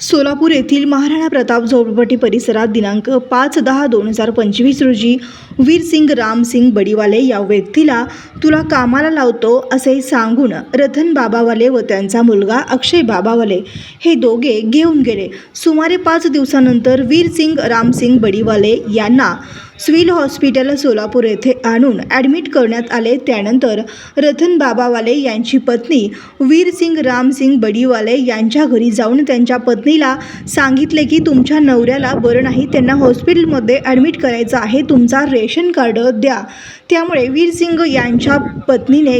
सोलापूर येथील महाराणा प्रताप झोपडपट्टी परिसरात दिनांक पाच दहा दोन हजार पंचवीस रोजी वीरसिंग रामसिंग बडीवाले या व्यक्तीला तुला कामाला लावतो असे सांगून रतन बाबावाले व त्यांचा मुलगा अक्षय बाबावाले हे दोघे घेऊन गेले. सुमारे पाच दिवसानंतर वीरसिंग रामसिंग बडीवाले यांना सिव्हिल हॉस्पिटल सोलापूर येथे आणून ॲडमिट करण्यात आले. त्यानंतर रतन बाबावाले यांची पत्नी वीरसिंग रामसिंग बडीवाले यांच्या घरी जाऊन त्यांच्या पत्नीला सांगितले की तुमच्या नवऱ्याला बरं नाही त्यांना हॉस्पिटलमध्ये ॲडमिट करायचं आहे तुमचा रेशन कार्ड द्या. त्यामुळे वीरसिंग यांच्या पत्नीने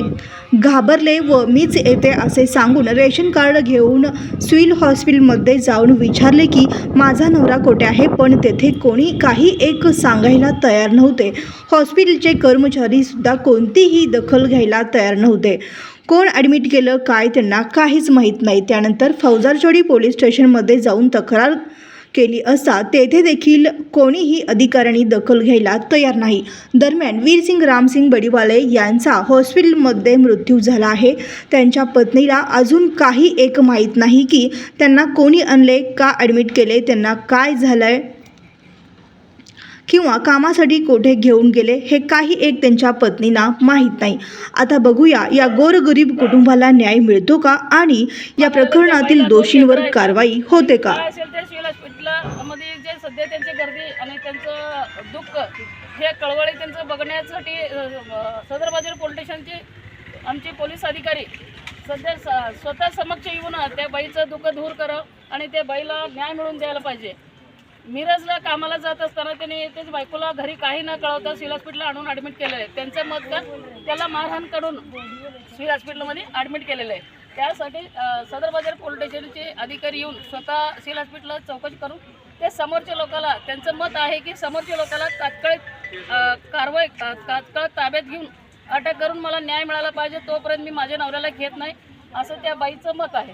घाबरले व मीच येते असे सांगून रेशन कार्ड घेऊन सिव्हिल हॉस्पिटलमध्ये जाऊन विचारले की माझा नवरा कोठे आहे? पण तेथे कोणी काही एक सांगायला तयार नव्हते. हॉस्पिटलचे कर्मचारीसुद्धा कोणतीही दखल घ्यायला तयार नव्हते. कोण ॲडमिट केलं काय त्यांना काहीच माहीत नाही. त्यानंतर फौजारचोडी पोलीस स्टेशनमध्ये जाऊन तक्रार केली असता तेथे देखील कोणीही अधिकाऱ्यांनी दखल घ्यायला तयार नाही. दरम्यान वीरसिंग रामसिंग बडीवाले यांचा हॉस्पिटलमध्ये मृत्यू झाला आहे. त्यांच्या पत्नीला अजून काही एक माहीत नाही की त्यांना कोणी आणले का ॲडमिट केले त्यांना काय झालं आहे किंवा कामासाठी कोठे घेऊन गेले हे काही एक त्यांच्या पत्नींना माहीत नाही. आता बघूया या गोरगरीब कुटुंबाला न्याय मिळतो का आणि या प्रकरणातील दोषींवर कारवाई होते का? असेल हॉस्पिटलमध्ये जे सध्या त्यांची गर्दी आणि त्यांचं दुःख हे कळवळे त्यांचं बघण्यासाठी सदर बाजार पोलीस स्टेशनचे आमचे पोलीस अधिकारी सध्या स- स्वतः समक्ष येऊन त्या बाईचं दुःख दूर करावं आणि त्या बाईला न्याय मिळवून द्यायला पाहिजे. मिरजला कामाला जात असताना त्यांनी तेच बायकोला घरी काही न कळवता सिव्हिल हॉस्पिटलला आणून ॲडमिट केलेलं आहे. त्यांचं मत का? त्याला मारहाण करून सिव्हिल हॉस्पिटलमध्ये ॲडमिट केलेलं आहे. त्यासाठी सदर बाजार पोलीस स्टेशनचे अधिकारी येऊन स्वतः सिव्हिल हॉस्पिटलला चौकशी करून ते समोरच्या लोकाला त्यांचं मत आहे की समोरच्या लोकाला तात्काळ कारवाई तात्काळ ताब्यात घेऊन अटक करून मला न्याय मिळाला पाहिजे तोपर्यंत मी माझ्या नवऱ्याला घेत नाही असं त्या बाईचं मत आहे.